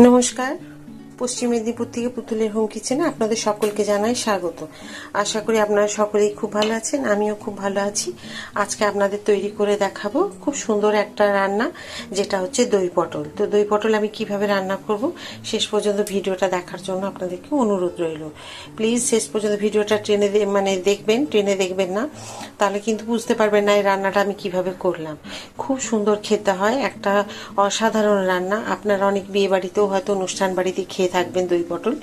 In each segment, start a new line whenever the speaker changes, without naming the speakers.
নমস্কার। পশ্চিম মেদিনীপুর থেকে পুতুলের হোম কিচেনে আপনাদের সকলকে জানাই স্বাগত। আশা করি আপনারা সকলেই খুব ভালো আছেন, আমিও খুব ভালো আছি। আজকে আপনাদের তৈরি করে দেখাবো খুব সুন্দর একটা রান্না, যেটা হচ্ছে দই পটল। তো দই পটল আমি কীভাবে রান্না করব, শেষ পর্যন্ত ভিডিওটা দেখার জন্য আপনাদেরকে অনুরোধ রইল। প্লিজ শেষ পর্যন্ত ভিডিওটা ট্রেনে মানে দেখবেন ট্রেনে দেখবেন না। তাহলে কিন্তু বুঝতে পারবেন না এই রান্নাটা আমি কীভাবে করলাম। খুব সুন্দর খেতে হয়, একটা অসাধারণ রান্না। আপনারা অনেক বিয়ে বাড়িতেও হয়তো অনুষ্ঠান বাড়িতে খেয়ে থাকবেন দই পটল।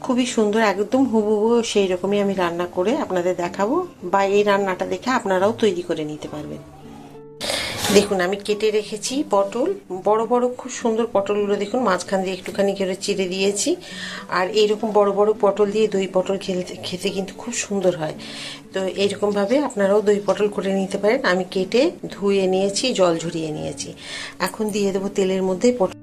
খুবই সুন্দর, একদম হুবহু সেই রকমই আমি রান্না করে আপনাদের দেখাবো বা এই রান্নাটা দেখে আপনারাও তৈরি করে নিতে পারবেন। দেখুন, আমি কেটে রেখেছি পটল। বড় বড় খুব সুন্দর পটলগুলো দেখুন, মাঝখান দিয়ে একটুখানি করে চিড়ে দিয়েছি। আর এইরকম বড় বড় পটল দিয়ে দই পটল খেতে খেতে কিন্তু খুব সুন্দর হয়। তো এইরকমভাবে আপনারাও দই পটল করে নিতে পারেন। আমি কেটে ধুয়ে নিয়েছি, জল ঝরিয়ে নিয়েছি। এখন দিয়ে দেবো তেলের মধ্যে পটল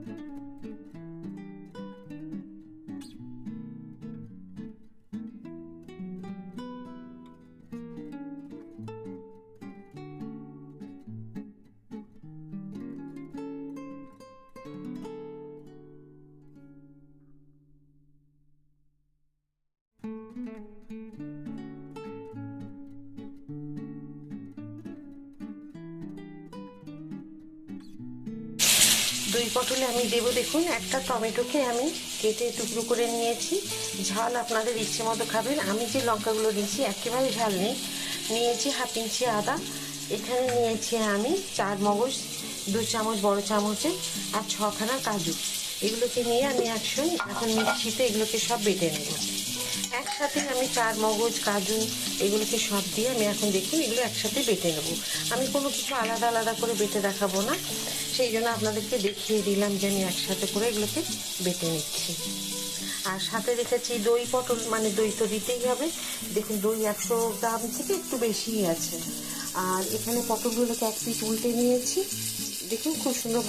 দই পটলে আমি দেবো দেখুন, একটা টমেটোকে আমি কেটে টুকরো করে নিয়েছি। ঝাল আপনাদের ইচ্ছে মতো খাবেন। আমি যে লঙ্কাগুলো নিয়েছি একেবারে ঝাল নেই। নিয়েছি হাফ ইঞ্চি আদা। এখানে নিয়েছি আমি চার মগজ, দু চামচ বড় চামচে আর ছখানা কাজু। এগুলোকে নিয়ে আমি একশো এখন মিক্সিতে এগুলোকে সব বেটে নেব। একসাথে আমি চার মগজ, কাজু এগুলোকে সব দিয়ে আমি এখন দেখুন এগুলো একসাথে বেটে নেব। আমি কোনো কিছু আলাদা আলাদা করে বেটে দেখাবো না। সেই জন্য আপনাদেরকে দেখিয়ে দিলাম যে আমি একসাথে করে এগুলোকে বেটে নিচ্ছি। আর সাথে রেখেছি দই পটল মানে দই তো দিতেই হবে। দেখুন, দই একশো গ্রাম থেকে একটু বেশিই আছে। আর এখানে পটলগুলোকে এক পিস উল্টে নিয়েছি। দেখুন, খুব সুন্দর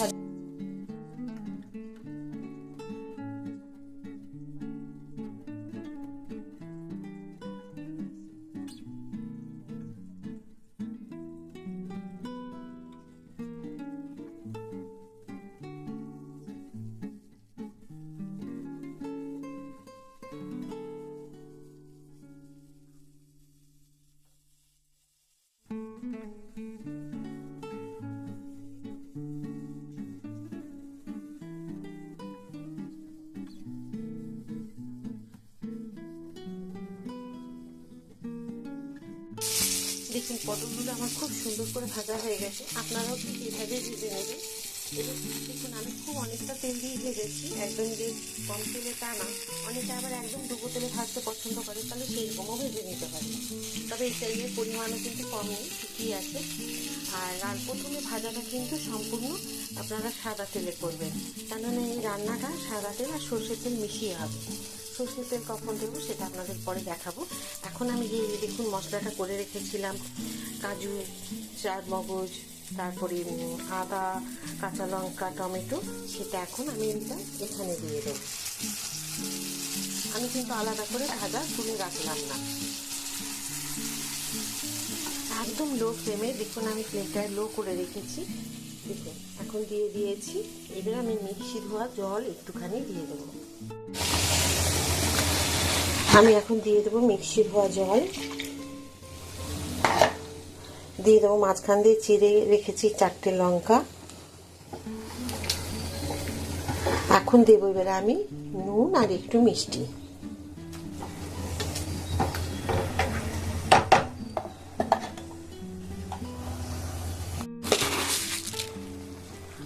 দেখুন, পটলগুলো আমার খুব সুন্দর করে ভাজা হয়ে গেছে। আপনারাও ঠিক এইভাবে ভেজে নেবেন। এবার দেখুন, আমি খুব অনেকটা তেল দিয়ে ভেজেছি। একদম যে কম তেলে তা না। অনেকে আবার একদম ডুবো তেলে ভাজতে পছন্দ করে, তাহলে সেই রকমও ভেজে নিতে পারে তবে তেলের পরিমাণও কিন্তু কম নেই, ঠিকই আছে। আর আর প্রথমে ভাজাটা কিন্তু সম্পূর্ণ আপনারা সাদা তেলে করবেন। কেননা এই রান্নাটা সাদা তেল আর সর্ষের তেল মিশিয়ে হবে। সর্ষের তেল কখন দেবো সেটা আপনাদের পরে দেখাবো। এখন আমি যে দেখুন মশলাটা করে রেখেছিলাম, কাজু, চার মগজ, তারপরে আদা, কাঁচা লঙ্কা, টমেটো, সেটা এখন আমি এটা এখানে দিয়ে দেবো। আমি কিন্তু আলাদা করে ভাজা তুলে রাখলাম না। একদম লো ফ্লেমে দেখুন আমি ফ্লেমটা লো করে রেখেছি। দেখুন, এখন দিয়ে দিয়েছি। এবার আমি মিক্সি ধোয়া জল একটুখানি দিয়ে দেবো। আমি এখন দিয়ে দেবো মিক্সি ধোয়া জল। দিয়ে দেবো মাঝখান দিয়ে চিড়ে রেখেছি চারটে লঙ্কা। এখন দেবো এবারে আমি নুন আর একটু মিষ্টি।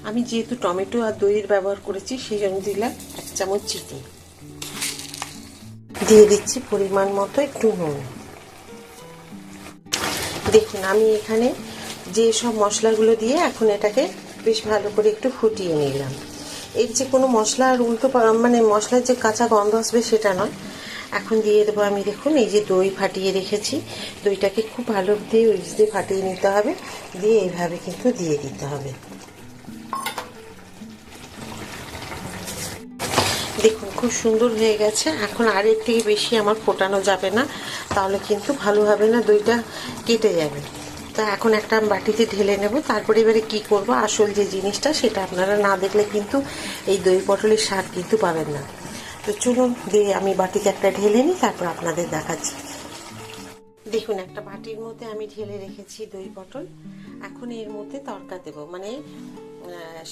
আমি যেহেতু টমেটো আর দইয়ের ব্যবহার করেছি, সেই জন্য দিলাম এক চামচ চিনি। দিয়ে দিচ্ছি পরিমাণ মতো একটু নুন। দেখুন, আমি এখানে যে সব মশলাগুলো দিয়ে এখন এটাকে বেশ ভালো করে একটু ফুটিয়ে নিলাম। এর যে কোনো মশলার উল্টো মানে মশলার যে কাঁচা গন্ধ আসবে সেটা নয়। এখন দিয়ে দেবো আমি, দেখুন, এই যে দই ফাটিয়ে রেখেছি। দইটাকে খুব ভালো দিয়ে ওই দিয়ে ফাটিয়ে নিতে হবে। দিয়ে এইভাবে কিন্তু দিয়ে দিতে হবে। দেখুন, খুব সুন্দর হয়ে গেছে। এখন আর এর থেকে বেশি আমার ফোটানো যাবে না, তাহলে কিন্তু ভালো হবে না, দইটা কেটে যাবে। তা এখন একটা আমি বাটিতে ঢেলে নেব, তারপরে এবারে কি করব? আসল যে জিনিসটা, সেটা আপনারা না দেখলে কিন্তু এই দই পটলের স্বাদ কিন্তু পাবেন না। তো চলুন, দিয়ে আমি বাটিতে একটা ঢেলে নিই, তারপর আপনাদের দেখাচ্ছি। দেখুন, একটা বাটির মধ্যে আমি ঢেলে রেখেছি দই পটল। এখন এর মধ্যে তরকা দেবো মানে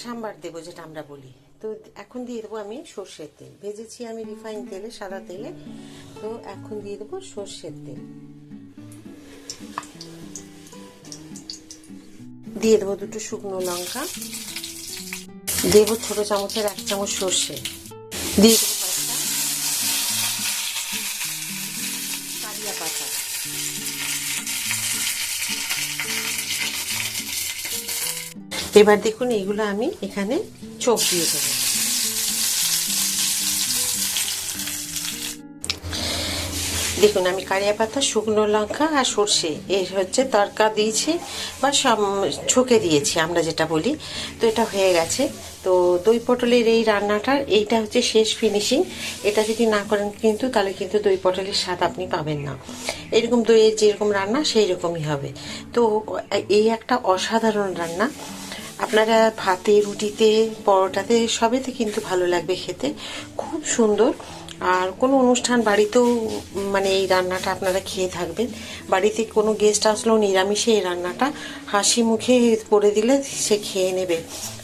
সাম্বার দেবো, যেটা আমরা বলি। তো এখন দিয়ে দেবো আমি সর্ষের তেল। ভেজেছি আমি রিফাইন তেলে, সাদা তেলে। তো এখন দিয়ে দেবো সর্ষের তেল। দিয়ে দেবো দুটো শুকনো লঙ্কা। দেবো ছোট চামচের এক চামচ সর্ষে। দিয়ে দেবো এবার দেখুন, এইগুলো আমি এখানে চোখ দিয়ে দেবো। দেখুন, আমি কারিয়া পাতা, শুকনো লঙ্কা আর সর্ষে, এর হচ্ছে তরকা দিয়েছি বা সব ছোকে দিয়েছি, আমরা যেটা বলি। তো এটা হয়ে গেছে। তো দই পটলের এই রান্নাটার এইটা হচ্ছে শেষ ফিনিশিং এটা যদি না করেন কিন্তু, তাহলে কিন্তু দই পটলের স্বাদ আপনি পাবেন না। এরকম দইয়ের যেরকম রান্না সেই রকমই হবে। তো এই একটা অসাধারণ রান্না। আপনারা ভাতে, রুটিতে, পরোটাতে, সবেতে কিন্তু ভালো লাগবে খেতে। খুব সুন্দর। আর কোনো অনুষ্ঠান বাড়িতেও মানে এই রান্নাটা আপনারা খেয়ে থাকবেন। বাড়িতে কোনো গেস্ট আসলেও নিরামিষে এই রান্নাটা হাসি মুখে করে দিলে সে খেয়ে নেবে।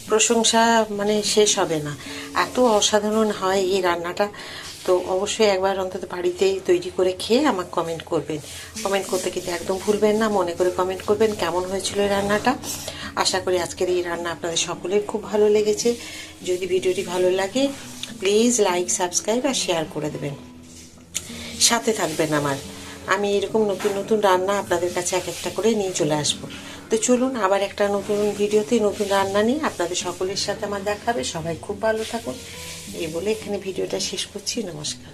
প্রশংসা মানে শেষ হবে না। এত অসাধারণ হয় এই রান্নাটা। তো অবশ্যই একবার অন্তত বাড়িতে তৈরি করে খেয়ে আমাকে কমেন্ট করবেন। কমেন্ট করতে কিন্তু একদম ভুলবেন না, মনে করে কমেন্ট করবেন কেমন হয়েছিল রান্নাটা। আশা করি আজকের এই রান্না আপনাদের সকলের খুব ভালো লেগেছে। যদি ভিডিওটি ভালো লাগে প্লিজ লাইক সাবস্ক্রাইব আর শেয়ার করে দেবেন। সাথে থাকবেন আমার। আমি এরকম নতুন নতুন রান্না আপনাদের কাছে এক একটা করে নিয়ে চলে আসব। তো চলুন। আবার একটা নতুন ভিডিওতে, নতুন রান্না নিয়ে আপনাদের সকলের সাথে আমার দেখাবে সবাই খুব ভালো থাকুন। এই বলে এখানে ভিডিওটা শেষ করছি। নমস্কার।